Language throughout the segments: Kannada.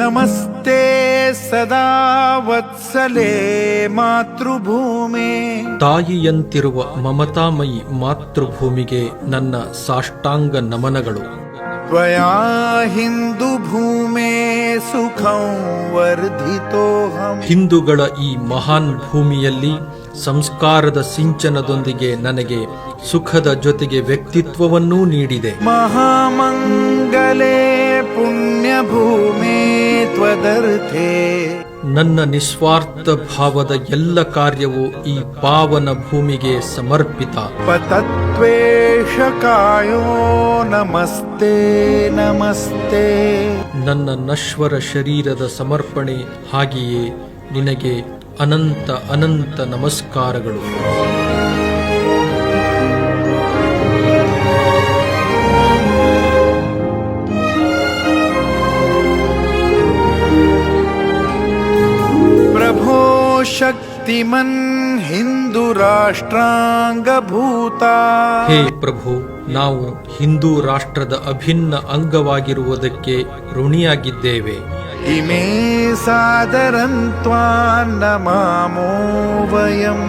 नमस्ते सदा वत्सले मातृभूमे ತಾಯಿಯಂತಿರುವ ಮಮತಾಮಯಿ ಮಾತೃಭೂಮಿಗೆ ನನ್ನ ಸಾಷ್ಟಾಂಗ ನಮನಗಳು त्वया हिन्दुभूमे सुखं वर्धितोऽहम् ಹಿಂದೂಗಳ ಈ ಮಹಾನ್ ಭೂಮಿಯಲ್ಲಿ ಸಂಸ್ಕಾರದ ಸಿಂಚನದೊಂದಿಗೆ ನನಗೆ ಸುಖದ ಜೊತೆಗೆ ವ್ಯಕ್ತಿತ್ವವನ್ನೂ ನೀಡಿದೆ. ಮಹಾಮಂಗಲೇ ಪುಣ್ಯಭೂಮಿ ತ್ವದರ್ಥೆ ನನ್ನ ನಿಸ್ವಾರ್ಥ ಭಾವದ ಎಲ್ಲ ಕಾರ್ಯವು ಈ ಪಾವನ ಭೂಮಿಗೆ ಸಮರ್ಪಿತ. ಪತತ್ವೇಷಕಾಯೋ ನಮಸ್ತೆ ನಮಸ್ತೆ. ನನ್ನ ನಶ್ವರ ಶರೀರದ ಸಮರ್ಪಣೆ ಹಾಗೆಯೇ ನಿನಗೆ ಅನಂತ ಅನಂತ ನಮಸ್ಕಾರಗಳು. ಪ್ರಭೋ ಶಕ್ತಿಮನ್ ಹಿಂದೂ ರಾಷ್ಟ್ರಾಂಗ ರಾಷ್ಟ್ರಾಂಗಭೂತ ಹೇ ಪ್ರಭು ನಾವು ಹಿಂದೂ ರಾಷ್ಟ್ರದ ಅಭಿನ್ನ ಅಂಗವಾಗಿರುವುದಕ್ಕೆ ಋಣಿಯಾಗಿದ್ದೇವೆ. इमे ಸಾದರಂತ್ವಾನ್ನಮಾಮೋ ವಯಂ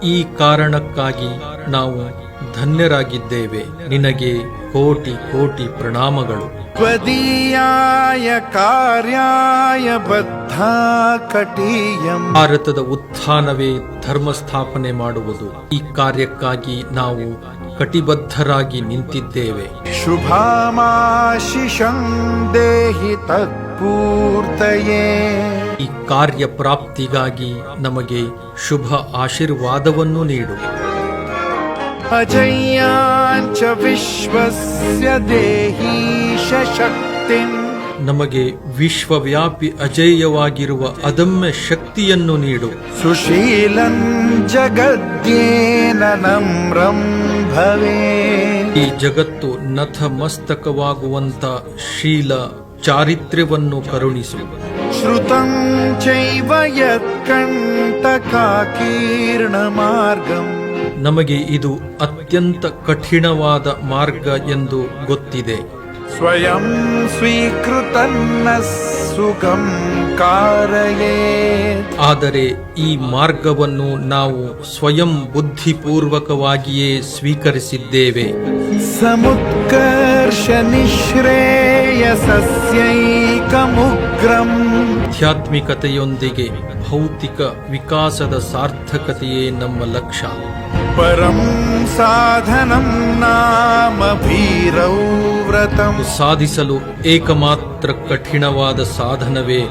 ಈ ಕಾರಣಕ್ಕಾಗಿ ನಾವು ಧನ್ಯರಾಗಿದ್ದೇವೆ. ನಿನಗೆ ಕೋಟಿ ಕೋಟಿ ಪ್ರಣಾಮಗಳು. ತ್ವದೀಯಾಯ ಕಾರ್ಯಾಯ ಬದ್ಧ ಕಟೀಯಂ। ಭಾರತದ ಉತ್ಥಾನವೇ ಧರ್ಮ ಸ್ಥಾಪನೆ ಮಾಡುವುದು. ಈ ಕಾರ್ಯಕ್ಕಾಗಿ ನಾವು ಕಟಿಬದ್ಧರಾಗಿ ನಿಂತಿದ್ದೇವೆ. ಶುಭಾಮಾಶಿಷಂ ದೇಹಿ ತತ್ ಪೂರ್ತಯೇ. ಈ ಕಾರ್ಯ ಪ್ರಾಪ್ತಿಗಾಗಿ ನಮಗೆ ಶುಭ ಆಶೀರ್ವಾದವನ್ನು ನೀಡು. ಅಜಯ್ಯಾಂಚ ವಿಶ್ವಸ್ಯ ದೇಹಿ ಶಕ್ತಿ ನಮಗೆ ವಿಶ್ವವ್ಯಾಪಿ ಅಜೇಯವಾಗಿರುವ ಅದಮ್ಯ ಶಕ್ತಿಯನ್ನು ನೀಡು. ಸುಶೀಲಂ ಜಗದ್ಯೇನ ನಮ್ರಂ ಭವೇ. ಈ ಜಗತ್ತು ನಥಮಸ್ತಕವಾಗುವಂತ ಶೀಲ ಚಾರಿತ್ರ್ಯವನ್ನು ಕರುಣಿಸು. ಶ್ರುತಂ ಚೈವ ಮಾರ್ಗಂ. ನಮಗೆ ಇದು ಅತ್ಯಂತ ಕಠಿಣವಾದ ಮಾರ್ಗ ಎಂದು ಗೊತ್ತಿದೆ. ಸ್ವಯಂ ಸ್ವೀಕೃತನ್ನ ಸುಗಂ ಕಾರಯೇ. ಆದರೆ ಈ ಮಾರ್ಗವನ್ನು ನಾವು ಸ್ವಯಂ ಬುದ್ಧಿಪೂರ್ವಕವಾಗಿಯೇ ಸ್ವೀಕರಿಸಿದ್ದೇವೆ. ಸಮುತ್ಕರ್ಷ ನಿಶ್ರೇ ಆಧ್ಯಾತ್ಮಿಕತೆಯೊಂದಿಗೆ ಭೌತಿಕ ವಿಕಾಸದ ಸಾರ್ಥಕತೆಯೇ ನಮ್ಮ ಲಕ್ಷ್ಯ. ಪರಂ ಸಾಧನಂ ನಾಮ ಸಾಧಿಸಲು ಏಕಮಾತ್ರ ಕಠಿಣವಾದ ಸಾಧನವೇ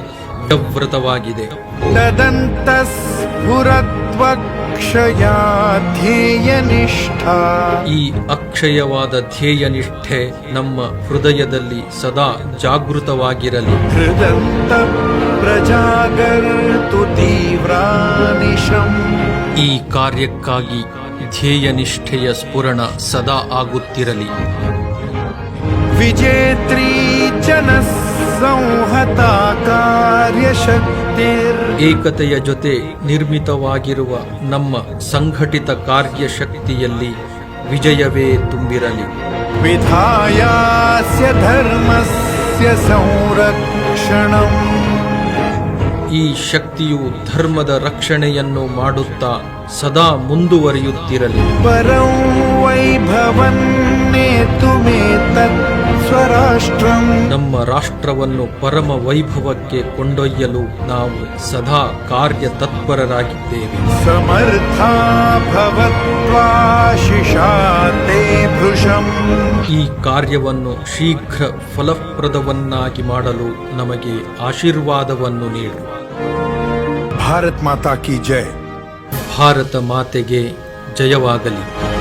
ವ್ರತವಾಗಿದೆ. ತದಂತಸ್ಫುರತ್ವಕ್ಷಯಾಧಿ ನಿಷ್ಠ ಈ ಅಕ್ಷಯವಾದ ಧ್ಯೇಯ ನಿಷ್ಠೆ ನಮ್ಮ ಹೃದಯದಲ್ಲಿ ಸದಾ ಜಾಗೃತವಾಗಿರಲಿ. ಹೃದಂತ ಪ್ರಜಾಗರ್ತು ತೀವ್ರಾನಿಶಂ ಈ ಕಾರ್ಯಕ್ಕಾಗಿ ಧ್ಯೇಯ ನಿಷ್ಠೆಯ ಸ್ಫುರಣ ಸದಾ ಆಗುತ್ತಿರಲಿ. ವಿಜೇತ್ರಿ ಜನ ಸಂಹತ ಕಾರ್ಯಶಕ್ತಿ. ಏಕತೆಯ ಜೊತೆ ನಿರ್ಮಿತವಾಗಿರುವ ನಮ್ಮ ಸಂಘಟಿತ ಕಾರ್ಯಶಕ್ತಿಯಲ್ಲಿ ವಿಜಯವೇ ತುಂಬಿರಲಿ. ವಿಧಾಯಾಸ್ಯ ಧರ್ಮಸ್ಯ ಸಂರಕ್ಷಣ. ಈ ಶಕ್ತಿಯು ಧರ್ಮದ ರಕ್ಷಣೆಯನ್ನು ಮಾಡುತ್ತಾ ಸದಾ ಮುಂದುವರಿಯುತ್ತಿರಲಿ. ಪರಂ ವೈಭವನ್ನೇ ತುಮೇ ತತ್ ಸ್ವರಾಷ್ಟ್ರಂ ನಮ್ಮ ರಾಷ್ಟ್ರವನ್ನು ಪರಮ ವೈಭವಕ್ಕೆ ಕೊಂಡೊಯ್ಯಲು ನಾವು ಸದಾ ಕಾರ್ಯ ತತ್ಪರರಾಗಿದ್ದೇವೆ. ಸಮರ್ಥ ಈ ಕಾರ್ಯವನ್ನು ಶೀಘ್ರ ಫಲಪ್ರದವನ್ನಾಗಿ ಮಾಡಲು ನಮಗೆ ಆಶೀರ್ವಾದವನ್ನು ನೀಡು. ಭಾರತ್ ಮಾತಾ ಕಿ ಜಯ ಭಾರತ ಮಾತೆಗೆ ಜಯವಾಗಲಿ.